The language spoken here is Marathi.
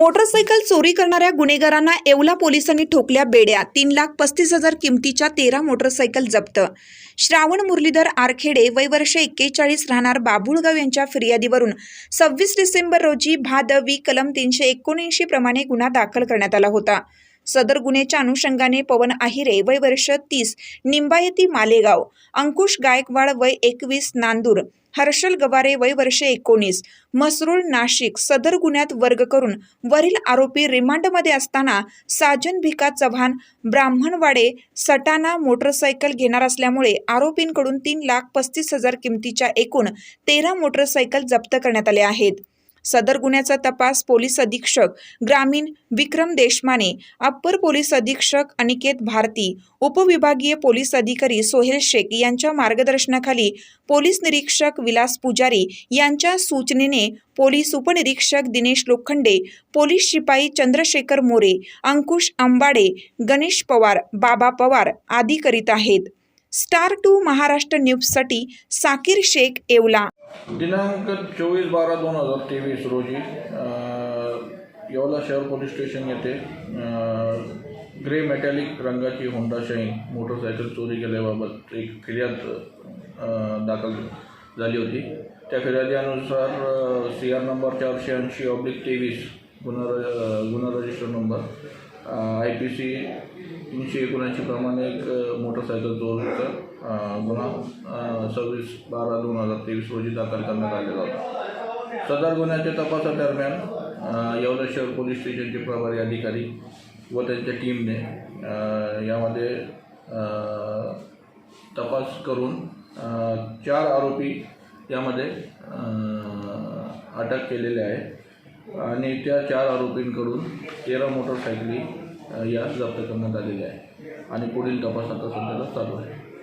मोटरसायकल चोरी करणाऱ्या गुन्हेगारांना येवला पोलिसांनी ठोकल्या बेड्या. तीन लाख पस्तीस हजार किमतीच्या तेरा मोटरसायकल जप्त. श्रावण मुरलीधर आरखेडे वय वर्ष एक्केचाळीस राहणार बाबुळगाव यांच्या फिर्यादीवरून सव्वीस डिसेंबर रोजी भादवी कलम तीनशे एकोणऐंशी प्रमाणे गुन्हा दाखल करण्यात आला होता. सदर गुन्ह्याच्या अनुषंगाने पवन आहिरे वय वर्ष तीस निंबायती मालेगाव अंकुश गायकवाड वय एकवीस नांदूर हर्षल गवारे वय वर्ष एकोणीस मसरूळ नाशिक सदर गुन्ह्यात वर्ग करून वरील आरोपी रिमांडमध्ये असताना साजन भिका चव्हाण ब्राह्मणवाडे सटाणा मोटरसायकल घेणार असल्यामुळे आरोपींकडून तीन लाख पस्तीस हजार किमतीच्या एकूण तेरा मोटरसायकल जप्त करण्यात आले आहेत. सदर गुन्ह्याचा तपास पोलीस अधीक्षक ग्रामीण विक्रम देशमाने अप्पर पोलीस अधीक्षक अनिकेत भारती उपविभागीय पोलीस अधिकारी सोहेल शेख यांच्या मार्गदर्शनाखाली पोलीस निरीक्षक विलास पुजारी यांच्या सूचनेने पोलीस उपनिरीक्षक दिनेश लोखंडे पोलीस शिपाई चंद्रशेखर मोरे अंकुश अंबाडे गणेश पवार बाबा पवार आदी करीत आहेत. स्टार टू महाराष्ट्र न्यूजसाठी साकीर शेख येवला. दिनांक चोवीस बारा दोन हजार तेवीस रोजी येवला शहर पोलीस स्टेशन येथे ग्रे मेटॅलिक रंगाची होंडा शाईन मोटरसायकल चोरी केल्याबाबत एक फिर्याद दाखल झाली होती. त्या फिर्यादीनुसार सी आर नंबर चारशे ऐंशी ऑब्लिक तेवीस गुन्हा र- गुन्हा register number I P C तीनशे एकोणऐंशी प्रमाणे एक मोटरसायकल चोरीचा गुन्हा सव्वीस बारा दोन हजार तेवीस रोजी दाखल करण्यात आलेला होता. सदर गुन्ह्याच्या तपासादरम्यान येवला शहर पोलीस स्टेशनचे प्रभारी अधिकारी व त्यांच्या टीमने यामध्ये तपास करून चार आरोपी यामध्ये अटक केलेले आहे. आणि त्या चार आरोपींकडून तेरा मोटरसायकली अ, या जप्त करण्यात आलेल्या आहे. आणि पुढील तपासाचा आता सध्याला चालू आहे.